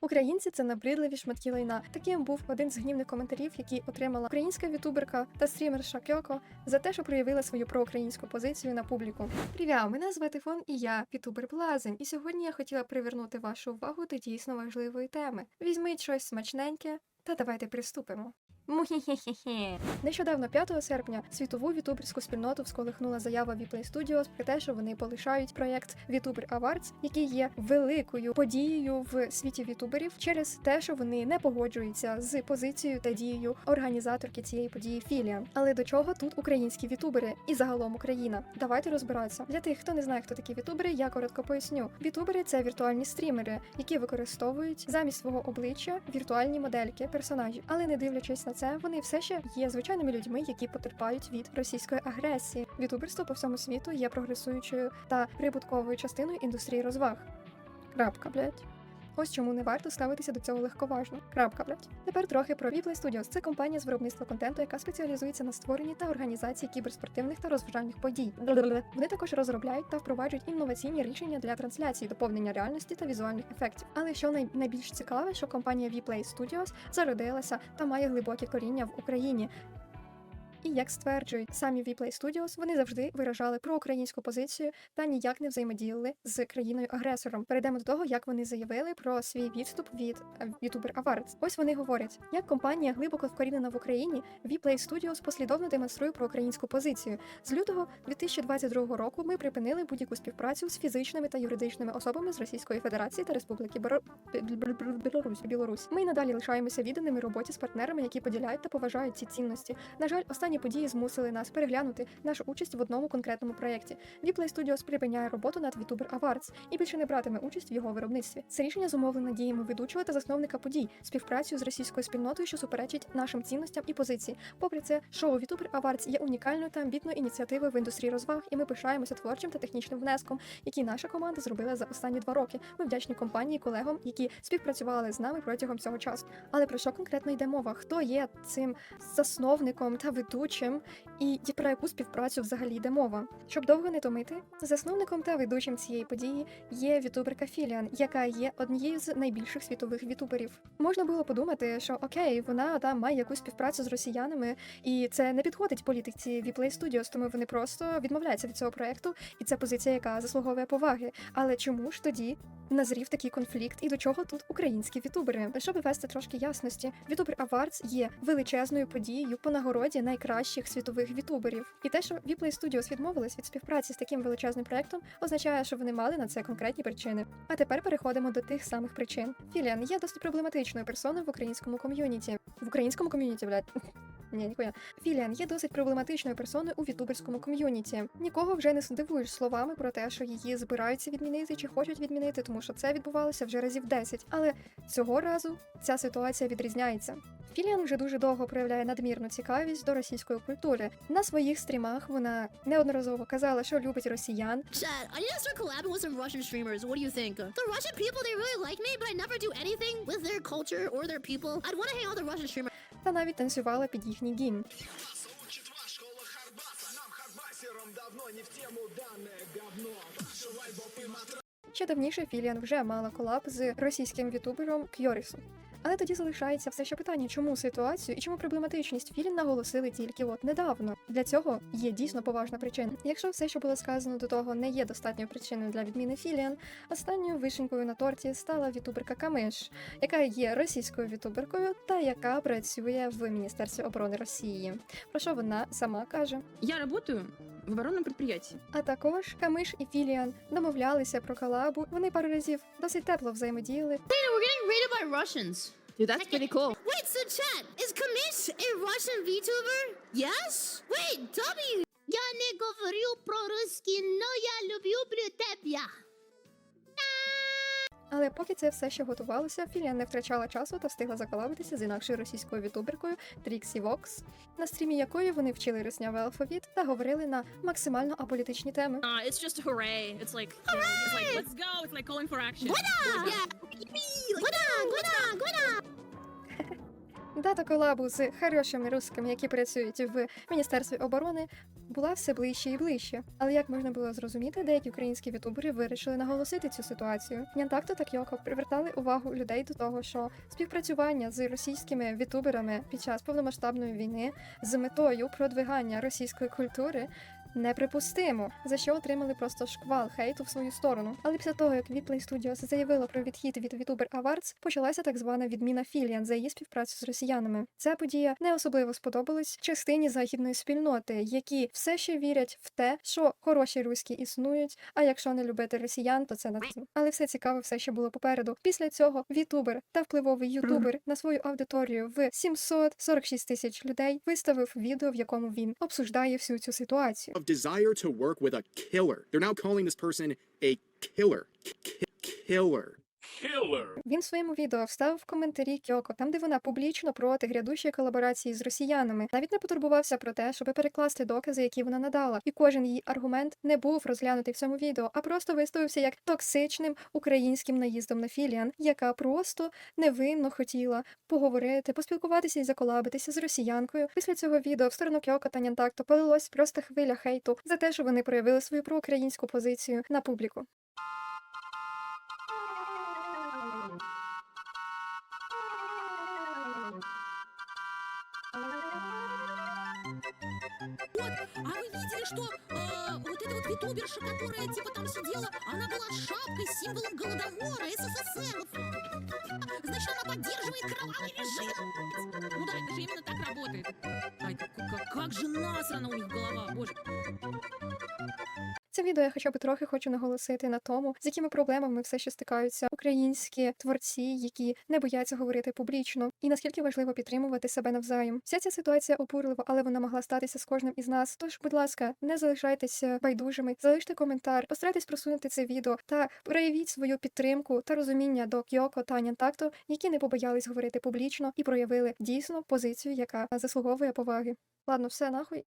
Українці це набридливі шматки лайна. Таким був один з гнівних коментарів, який отримала українська ютуберка та стрімерша Кьоко за те, що проявила свою проукраїнську позицію на публіку. Привіт, мене звати Фон і я ютубер Блазень. І сьогодні я хотіла привернути вашу увагу до дійсно важливої теми. Візьміть щось смачненьке та давайте приступимо. Мухі-хі-хі-хі. Нещодавно, 5 серпня, світову вітуберську спільноту всколихнула заява Vplay Studios про те, що вони полишають проєкт VTuber Awards, який є великою подією в світі вітуберів, через те, що вони не погоджуються з позицією та дією організаторки цієї події Філіан. Але до чого тут українські вітубери і загалом Україна? Давайте розбиратися. Для тих, хто не знає, хто такі вітубери, я коротко поясню. Вітубери це віртуальні стрімери, які використовують замість свого обличчя віртуальні модельки персонажів, але не дивлячись на це, вони все ще є звичайними людьми, які потерпають від російської агресії. Ютуберство по всьому світу є прогресуючою та прибутковою частиною індустрії розваг. Крапка, блять. Ось чому не варто ставитися до цього легковажно. Крапка, блять. Тепер трохи про Replay Studios. Це компанія з виробництва контенту, яка спеціалізується на створенні та організації кіберспортивних та розважальних подій. Вони також розробляють та впроваджують інноваційні рішення для трансляції, доповнення реальності та візуальних ефектів. Але що най- найбільш цікаве, що компанія Vplay Studios зародилася та має глибокі коріння в Україні. І як стверджують самі Vplay Studios, вони завжди виражали проукраїнську позицію та ніяк не взаємодіяли з країною-агресором. Перейдемо до того, як вони заявили про свій відступ від е, YouTuber Awards. Ось вони говорять, як компанія глибоко вкорінена в Україні, Vplay Studios послідовно демонструє проукраїнську позицію. З лютого 2022 року ми припинили будь-яку співпрацю з фізичними та юридичними особами з Російської Федерації та Республіки. Білорусь. Білорусь. Ми надалі лишаємося відданими роботі з партнерами, які поділяють та поважають ці цінності. На жаль, останні події змусили нас переглянути нашу участь в одному конкретному проєкті. Vplay Studios припиняє роботу над VTuber Awards і більше не братиме участь в його виробництві. Це рішення зумовлене діями ведучого та засновника подій, співпрацею з російською спільнотою, що суперечить нашим цінностям і позиції. Попри це, шоу VTuber Awards є унікальною та амбітною ініціативою в індустрії розваг, і ми пишаємося творчим та технічним внеском, який наша команда зробила за останні два роки. Ми вдячні компанії, колегам, які співпрацювали з нами протягом цього часу. Але про що конкретно йде мова? Хто є цим засновником та ведучим, і про яку співпрацю взагалі йде мова? Щоб довго не томити, засновником та ведучим цієї події є вітуберка Філіан, яка є однією з найбільших світових вітуберів. Можна було подумати, що окей, вона там має якусь співпрацю з росіянами, і це не підходить політиці Vplay Studios, тому вони просто відмовляються від цього проекту, і це позиція, яка заслуговує поваги. Але чому ж тоді назрів такий конфлікт, і до чого тут українські вітубери? Щоб ввести трошки ясності, Вітубер Awards є величезною подією по нагороді найкращих світових вітуберів. І те, що Vplay Studios відмовились від співпраці з таким величезним проектом, означає, що вони мали на це конкретні причини. А тепер переходимо до тих самих причин. Філіан є досить проблематичною персоною в українському ком'юніті. В українському ком'юніті, блядь. Ні, ніхуя. Філіан є досить проблематичною персоною у вітуберському ком'юніті. Нікого вже не здивуєш словами про те, що її збираються відмінити чи хочуть відмінити, тому що це відбувалося вже разів 10. Але цього разу ця ситуація відрізняється. Філіан вже дуже довго проявляє надмірну цікавість до російської культури. На своїх стрімах вона неодноразово казала, що любить росіян, Chad, I need to start collabing with some Russian streamers. What do you think? The Russian people, they really like. Та навіть танцювала під їхній гімн. Ще давніше Філіан вже мала колаб з російським вітубером Кьорісом. Але тоді залишається все ще питання, чому ситуацію і чому проблематичність Філін наголосили тільки от недавно. Для цього є дійсно поважна причина. Якщо все, що було сказано до того, не є достатньою причиною для відміни Філіан, останньою вишенькою на торті стала вітуберка Камиш, яка є російською вітуберкою та яка працює в Міністерстві оборони Росії. Про що вона сама каже? Я работаю в оборонном предприятии. А також Камиш і Філіан домовлялися про колабу. Вони пару разів досить тепло взаємодіяли. Raided by Russians. Dude, that's pretty cool. Wait, so chat, is Kamish a Russian VTuber? Yes? Wait, W! Я не говорю про-русски, но я люблю тебя. Але поки це все ще готувалося, Філіан не втрачала часу та встигла заколабитися з інакшою російською вітуберкою Тріксі Вокс, на стрімі якої вони вчили руснявий алфавіт та говорили на максимально аполітичні теми. Uh, it's just hooray. It's like, you know, it's like, let's go. It's like calling for action. Yeah! Гуна, гуна, гуна! Дата колабу з хорошими русскими, які працюють в міністерстві оборони, була все ближче і ближче. Але як можна було зрозуміти, деякі українські ютубери вирішили наголосити цю ситуацію. Нянтакто та Кьоко привертали увагу людей до того, що співпрацювання з російськими ютуберами під час повномасштабної війни з метою продвигання російської культури. Неприпустимо, за що отримали просто шквал хейту в свою сторону. Але після того, як Відплей Studios заявила про відхід від VTuber Awards, почалася так звана відміна Філіан за її співпрацю з росіянами. Ця подія не особливо сподобалась частині західної спільноти, які все ще вірять в те, що хороші руські існують. А якщо не любити росіян, то це нацизм. Але все цікаве все ще було попереду. Після цього VTuber та впливовий ютубер на свою аудиторію в 746 тисяч людей виставив відео, в якому він обсуждає всю цю ситуацію. Desire to work with a killer. They're now calling this person a killer. K- killer. Він в своєму відео вставив в коментарі Кьоко, там де вона публічно проти грядущої колаборації з росіянами, навіть не потурбувався про те, щоб перекласти докази, які вона надала. І кожен її аргумент не був розглянутий в цьому відео, а просто виставився як токсичним українським наїздом на Філіан, яка просто невинно хотіла поговорити, поспілкуватися і заколабитися з росіянкою. Після цього відео в сторону Кьоко та Нянтакто полилось просто хвиля хейту за те, що вони проявили свою проукраїнську позицію на публіку. Что э, вот эта вот ютуберша, которая типа там сидела, она была шапкой, символом голодомора СССР. Значит, она поддерживает кровавый режим. Ну да, это же именно так работает. Ай, как- как же насрана у них голова, боже. Це відео я хоча б трохи хочу наголосити на тому, з якими проблемами все ще стикаються українські творці, які не бояться говорити публічно, і наскільки важливо підтримувати себе навзаєм. Вся ця ситуація обурлива, але вона могла статися з кожним із нас. Тож, будь ласка, не залишайтеся байдужими, залиште коментар, постарайтесь просунути це відео та проявіть свою підтримку та розуміння до Кьоко та Нянтакто, які не побоялись говорити публічно і проявили дійсно позицію, яка заслуговує поваги. Ладно, все нахуй.